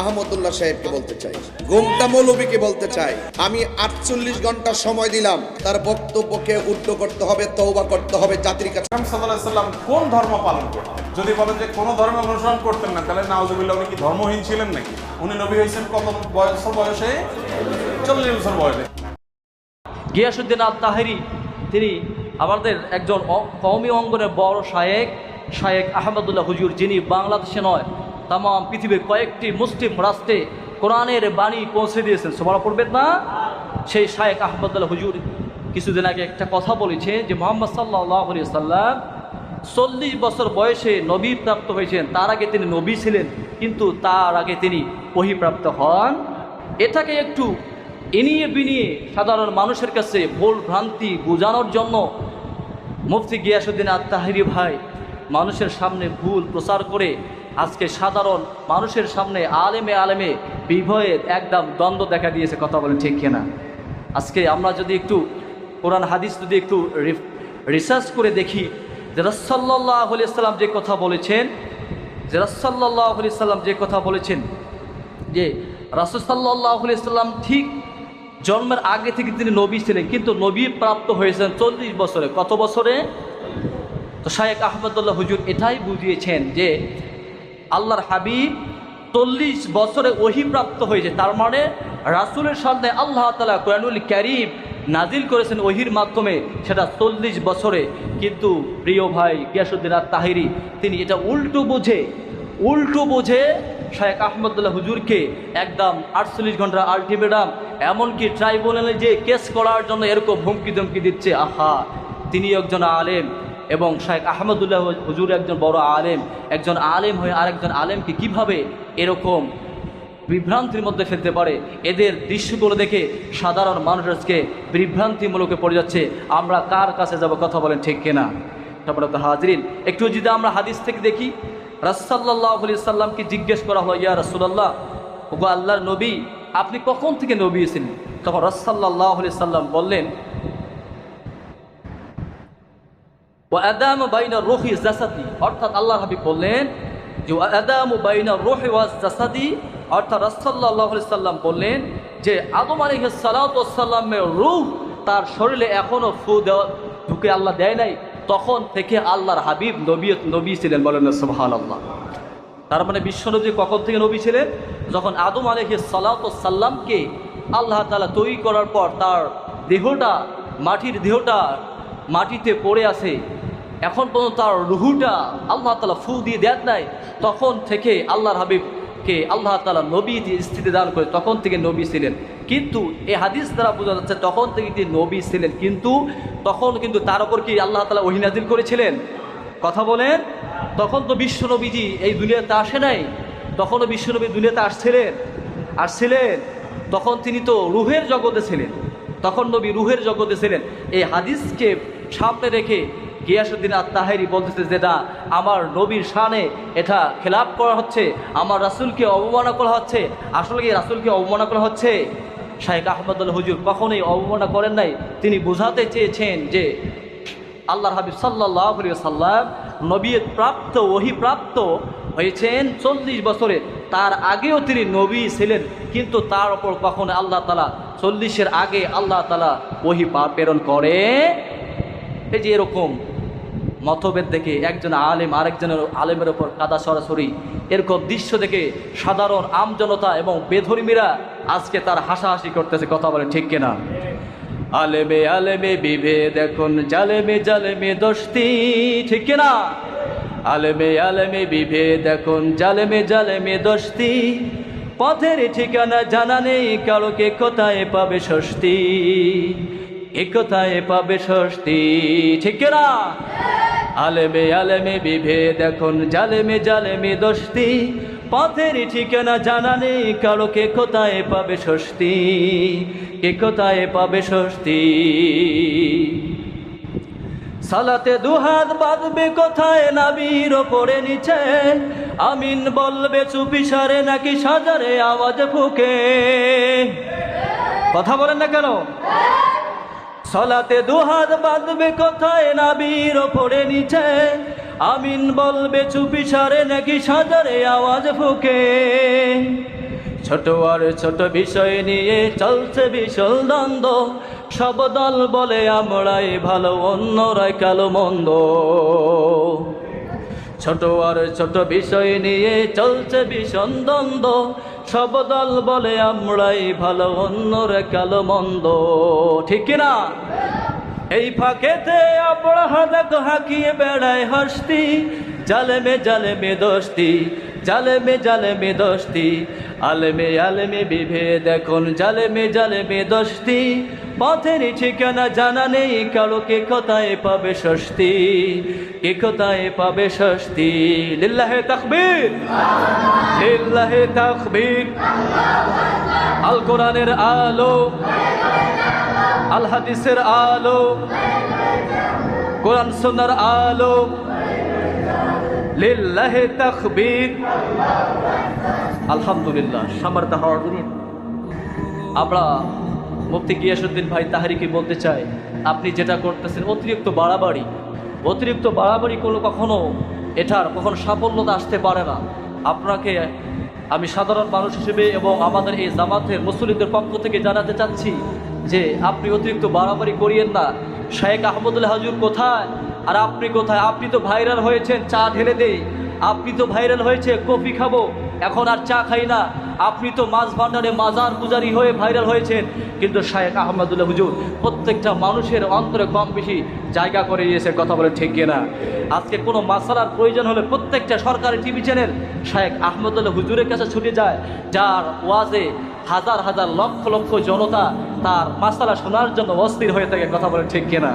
আহমদুল্লাহ সাহেবকে বলতে চাই। গোমটা মৌলবীকে বলতে চাই। আমি আটচল্লিশ ঘণ্টা সময় দিলাম। তার বক্তব্যকে উল্টো করতে হবে তৌবা করতে হবে জাতির কাছে। সাল্লাম কোন ধর্ম পালন করতেন? যদি বলেন যে কোনো ধর্ম অনুসরণ করতেন না তাহলে নাওজুবিল্লাহ উনি কি ধর্মহীন ছিলেন নাকি? উনি নবী হয়েছেন কত বছর বয়সে? চল্লিশ বছর বয়সে। গিয়াসুদ্দিন আল তাহেরি তিনি আমাদের একজন কওমি অঙ্গনের বড় শায়েক শায়েক আহমদুল্লাহ হুজুর যিনি বাংলাদেশে নয় তাম পৃথিবীর কয়েকটি মুসলিম রাষ্ট্রে কোরআনের বাণী পৌঁছে দিয়েছেন। সবার পড়বেন না? সেই শায়েক আহমদুল্লাহ হুজুর কিছুদিন আগে একটা কথা বলেছে যে মোহাম্মদ সাল্লাহ সাল্লাম চল্লিশ বছর বয়সে নবী প্রাপ্ত হয়েছেন। তার আগে তিনি নবী ছিলেন, কিন্তু তার আগে তিনি বহিপ্রাপ্ত হন। এটাকে একটু এনিয়ে বিনিয়ে সাধারণ মানুষের কাছে ভুল ভ্রান্তি বোঝানোর জন্য মুফতি গিয়াসুদ্দিন আত্মাহিরি ভাই মানুষের সামনে ভুল প্রচার করে আজকে সাধারণ মানুষের সামনে আলেমে আলেমে বিভয়ের একদম দ্বন্দ্ব দেখা দিয়েছে, কথা বলেন ঠিক কিনা? আজকে আমরা যদি একটু কোরআন হাদিস যদি একটু রিসার্চ করে দেখি যে রসল্লাহ সাল্লাম যে কথা বলেছেন, যে রসল্লাহ সাল্লাম যে কথা বলেছেন, যে রাসুসাল্লাহ সাল্লাম ঠিক জন্মের আগে থেকে তিনি নবী ছিলেন, কিন্তু নবী প্রাপ্ত হয়েছেন চল্লিশ বছরে। কত বছরে? তো শায়েক আহমদুল্লাহ হুজুর এটাই বুঝিয়েছেন যে আল্লাহর হাবিব চল্লিশ বছরে ওহি প্রাপ্ত হয়েছে। তার মানে রাসুলের সামনে আল্লাহ তালা কোরআনুল ক্যারিম নাজিল করেছেন ওহির মাধ্যমে, সেটা চল্লিশ বছরে। কিন্তু প্রিয় ভাই গিয়াসুদ্দিন আর তাহিরি তিনি এটা উল্টো বোঝে উল্টো বোঝে শায়েক আহমদুল্লাহ হুজুরকে একদম আটচল্লিশ ঘণ্টা আলটিমেটাম, এমনকি ট্রাইব্যুনালে যে কেস করার জন্য এরকম হুমকি ধমকি দিচ্ছে। আহা তিনি একজন আলেম। এবং শায়েক আহমদুল্লাহ হুজুর একজন বড় আলেম, একজন আলেম হয়ে আরেকজন আলেমকে কীভাবে এরকম বিভ্রান্তির মধ্যে ফেলতে পারে? এদের দৃশ্যগুলো দেখে সাধারণ মানুষ আজকে বিভ্রান্তিমূলকে পড়ে যাচ্ছে। আমরা কার কাছে যাব কথা বলেন ঠিক কিনা? তারপরে তো হাজরিন, একটু যদি আমরা হাদিস থেকে দেখি রাসাল্লাহ সাল্লামকে জিজ্ঞেস করা হয়, ইয়া রাসুলাল্লাহ, ওগো আল্লাহর নবী, আপনি কখন থেকে নবী ছিলেন? তখন রাসাল্লাহ সাল্লাম বললেন ও আদাম অর্থাৎ আল্লাহ হাবিব বললেন যে জাসাদি। অর্থাৎ সাল্লাম বললেন যে, আদম আলী রুহ তার শরীরে এখনও ফু ঢুকে আল্লাহ দেয় নাই। তখন থেকে আল্লাহর হাবিব নবী নবী ছিলেন বলেন আল্লাহ তার মানে বিশ্বনবী কখন থেকে নবী ছিলেন? যখন আদম আলহি সাল্লাতামকে আল্লাহ তালা তৈরি করার পর তার দেহটা, মাটির দেহটা মাটিতে পড়ে আছে এখন পর্যন্ত তার রুহুটা আল্লাহ তালা ফু দিয়ে দেন নাই। তখন থেকে আল্লাহর হাবিবকে আল্লাহ তালা নবী দিয়ে স্থিতি দান করে তখন থেকে নবী ছিলেন। কিন্তু এই হাদিস দ্বারা বোঝা যাচ্ছে তখন থেকে তিনি নবী ছিলেন। কিন্তু তখন কিন্তু তার উপর কি আল্লাহ তালা ওহিনাজিল করেছিলেন? কথা বলেন। তখন তো বিশ্বনবীজি এই দুনিয়াতে আসে নাই। তখনও বিশ্বনবী দুনিয়াতে আসছিলেন আসছিলেন। তখন তিনি তো রুহের জগতে ছিলেন। তখন নবী রুহের জগতে ছিলেন। এই হাদিসকে সামনে রেখে গিয়াসুদ্দিন আত্মাহেরি বলতেছে যেটা আমার নবীর শানে এটা খেলাপ করা হচ্ছে, আমার রাসুলকে অবমাননা করা হচ্ছে। আসলে কি রাসুলকে অবমাননা করা হচ্ছে? শাহেক আহমদুল হুজুর কখনোই অবমাননা করেন নাই। তিনি বোঝাতে চেয়েছেন যে, আল্লাহর হাবিব সাল্লাহ সাল্লাম নবীর প্রাপ্ত ওহি প্রাপ্ত হয়েছেন চল্লিশ বছরে তার আগেও তিনি নবী ছিলেন, কিন্তু তার ওপর কখনো আল্লাহ তালা চল্লিশের আগে আল্লাহ তালা ওহি পা প্রেরণ করে। এই যে এরকম মতভেদ দেখে একজন আলেম আরেকজনের আলেমের ওপর কাদা সরাসরি। এরকম দৃশ্য দেখে সাধারণ আমজনতা এবং বেধর্মীরা আজকে তার হাসাহাসি করতেছে, কথা বলে ঠিক কিনা? আলেমে আলেমে বিভেদ এখন, জালেমে জালেমে দোস্তি, ঠিক কিনা? আলেমে আলেমে বিভেদ এখন, জালেমে জালেমে দোস্তি, পথের ঠিকানা জানা নেই, কারোকে কোথায় পাবে স্বস্তি এ কোথায় পাবে স্বস্তি, ঠিক কিনা? আলেমে আলেমে বিভেদ এখন, জালেমে জালেমে দোস্তি। পথের ঠিকানা জানা নেই, কারও কে কোথায় পাবে স্বস্তি? কে কোথায় পাবে স্বস্তি? সালাতে দুহাত বাঁধবে কোথায় নাবির ওপরে নিচে? আমিন বলবে চুপিসারে নাকি সাজারে আওয়াজ ফুকে? কথা বলেন না কেন? সলাতে দুহাত বাঁধবে কোথায় নাবির ওপরে নিচে। আমিন বলবে চুপি সারে নাকি সাজারে আওয়াজ ফুকে। ছোট আর ছোট বিষয় নিয়ে চলছে বিশাল দ্বন্দ্ব। সব দল বলে আমরাই ভালো, অন্যরাই কালো, মন্দ। ছোট আর ছোট বিষয় নিয়ে চলছে ভীষণ দ্বন্দ্ব। সব দল বলে আমরাই ভালো, অন্যরে কালো মন্দ ঠিক না এই ফাঁকেতে আপনার দেখো হাঁকিয়ে বেড়ায় হস্তি। জালে মে জালে মে দোস্তি জালে মে জালে মে দোস্তি। আলেমে আলেমে বিভেদ, এখন জালেমে জালেমে দশটি পথের ঠিকানা জানা নেই কারও কে কোথায় পাবে স্বস্তি? কে কোথায় পাবে স্বস্তি? লিল্লাহে তাকবীর। লিল্লাহে তাকবীর। আল কোরআনের আলো। আল হাদিসের আলো। কোরআন সুন্নার আলো। লিল্লাহে তাকবীর। আলহামদুলিল্লাহ সামার তাহারুন আমরা মুফতি গিয়াসুদ্দিন ভাই তাহারিকে বলতে চাই, আপনি যেটা করতেছেন অতিরিক্ত বাড়াবাড়ি। অতিরিক্ত বাড়াবাড়ি করলে কখনো এটার কখনো সাফল্যতা আসতে পারে না। আপনাকে আমি সাধারণ মানুষ হিসেবে এবং আমাদের এই জামাতের মুসলিমদের পক্ষ থেকে জানাতে চাচ্ছি যে, আপনি অতিরিক্ত বাড়াবাড়ি করিয়েন না। শেখ আহমদুল্লাহ হাজুর কোথায়? আর আপনি কোথায়? আপনি তো ভাইরাল হয়েছেন, চা ঢেলে দেই। আপনি তো ভাইরাল হয়েছে, কফি খাব। এখন আর চা খাই না। আপনি তো মাছ ভান্ডারে মাজার পূজারি হয়ে ভাইরাল হয়েছেন। কিন্তু শায়েখ আহমদুল্লাহ হুজুর, প্রত্যেকটা মানুষের অন্তরে কম বেশি জায়গা করে দিয়েছে, কথা বলে ঠিক না আজকে কোনো মাসালার প্রয়োজন হলে প্রত্যেকটা সরকারি টিভি চ্যানেল শায়েখ আহমদুল্লাহ হুজুরের কাছে ছুটে যায়। যার ওয়াজে হাজার হাজার লক্ষ লক্ষ জনতা তার মাসালা শোনার জন্য অস্থির হয়ে থাকে, কথা বলে ঠিক কিনা?